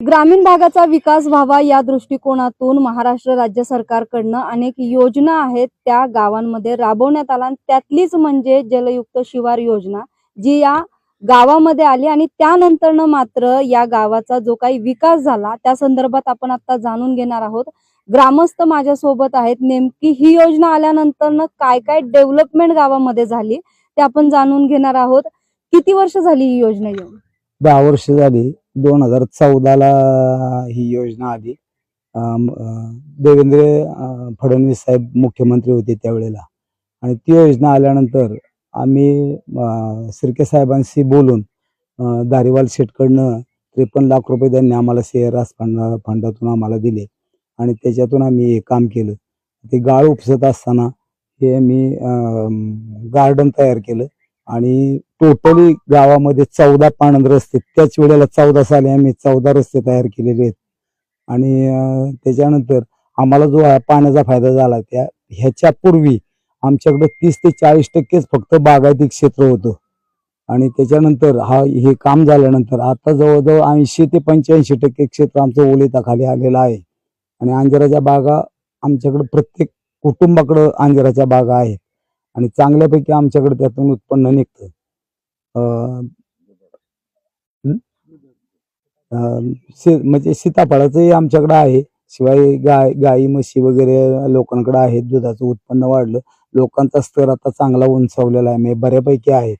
ग्रामीण भागाचा विकास व्हावा या दृष्टिकोनातून महाराष्ट्र राज्य सरकारकडनं अनेक योजना आहेत त्या गावांमध्ये राबवण्यात आल्या आणि त्यातलीच म्हणजे जलयुक्त शिवार योजना जी या गावामध्ये आली आणि त्यानंतरनं मात्र या गावाचा जो काही विकास झाला त्या संदर्भात आपण आता जाणून घेणार आहोत. ग्रामस्थ माझ्यासोबत आहेत. नेमकी ही योजना आल्यानंतरनं काय काय डेव्हलपमेंट गावामध्ये झाली ते आपण जाणून घेणार आहोत. किती वर्ष झाली ही योजना येऊन? दहा वर्ष झाली दोन हजार चौदाला ही योजना आली. देवेंद्र फडणवीस साहेब मुख्यमंत्री होते त्यावेळेला. आणि ती योजना आल्यानंतर आम्ही सिरके साहेबांशी बोलून दारीवाल शेटकडनं त्रेपन्न लाख रुपये त्यांनी आम्हाला शेअर फंड फंडातून आम्हाला दिले. आणि त्याच्यातून आम्ही हे काम केलं. ते गाळ उपसत असताना हे मी गार्डन तयार केलं. आणि टोटली गावामध्ये चौदा पाणंद रस्ते त्याच वेळेला चौदा साली आम्ही चौदा रस्ते तयार केलेले आहेत. आणि त्याच्यानंतर आम्हाला जो पाण्याचा फायदा झाला त्या ह्याच्या पूर्वी आमच्याकडे तीस ते चाळीस टक्केच फक्त बागायती क्षेत्र होतं. आणि त्याच्यानंतर हा हे काम झाल्यानंतर आता जवळजवळ ऐंशी ते पंच्याऐंशी टक्के क्षेत्र आमचं ओलिताखाली आलेलं आहे. आणि अंजिराच्या बागा आमच्याकडे प्रत्येक कुटुंबाकडं अंजिराच्या बागा आहेत. आणि चांगल्यापैकी आमच्याकडे त्यातून उत्पन्न निघतं. म्हणजे सीताफळाचंही आमच्याकडे आहे. शिवाय गाय गाई म्हशी वगैरे लोकांकडे आहेत. दुधाचं उत्पन्न वाढलं. लोकांचा स्तर आता चांगला उंचावलेला आहे. म्हणजे बऱ्यापैकी आहे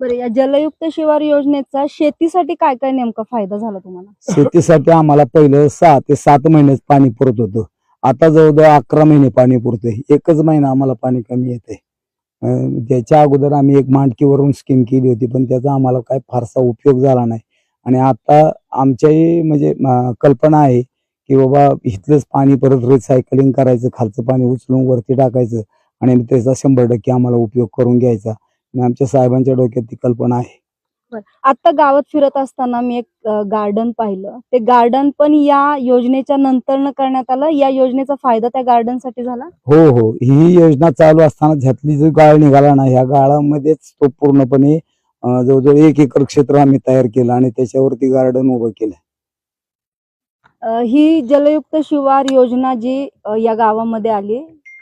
बरं या जलयुक्त शिवार योजनेचा शेतीसाठी काय काय नेमका फायदा झाला तुम्हाला? शेतीसाठी आम्हाला पहिलं सहा ते सात महिनेच पाणी पुरत होतं. आता जवळजवळ अकरा महिने पाणी पुरतंय. एकच महिना आम्हाला पाणी कमी येते त्याच्या अगोदर आम्ही एक मांडकीवरून स्कीम केली होती पण त्याचा आम्हाला काय फारसा उपयोग झाला नाही. आणि आता आमच्याही म्हणजे कल्पना आहे की बाबा इथलंच पाणी परत रिसायकलिंग करायचं खालचं पाणी उचलून वरती टाकायचं आणि त्याचा शंभर टक्के आम्हाला उपयोग करून घ्यायचा. आणि आमच्या साहेबांच्या डोक्यात ती कल्पना आहे. आता गावात फिरत असताना मी एक गार्डन पाहिलं. ते गार्डन पण या योजनेच्या नंतर करण्यात आलं. या योजनेचा फायदा त्या गार्डनसाठी झाला? हो हो. ही योजना चालू असताना ह्यातली जो गाळ निघाला ना ह्या गाळामध्येच तो पूर्णपणे जवळजवळ एक एकर क्षेत्र आम्ही तयार केलं आणि त्याच्यावरती गार्डन उभं केलं. ही जलयुक्त शिवार योजना जी या गावामध्ये आली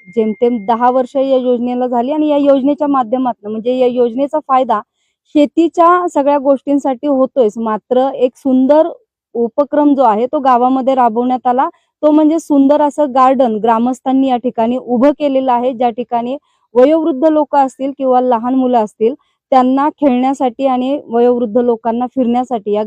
जेमतेम दहा वर्ष या योजनेला झाली आणि या योजनेच्या माध्यमातून म्हणजे या योजनेचा फायदा शेतीच्या सगळ्या गोष्टींसाठी होतोय मात्र एक सुंदर उपक्रम जो आहे तो गावामध्ये राबवण्यात आला. तो म्हणजे सुंदर असं गार्डन ग्रामस्थांनी या ठिकाणी उभं केलेलं आहे. ज्या ठिकाणी वयोवृद्ध लोक असतील किंवा लहान मुलं असतील त्यांना खेळण्यासाठी आणि वयोवृद्ध लोकांना फिरण्यासाठी या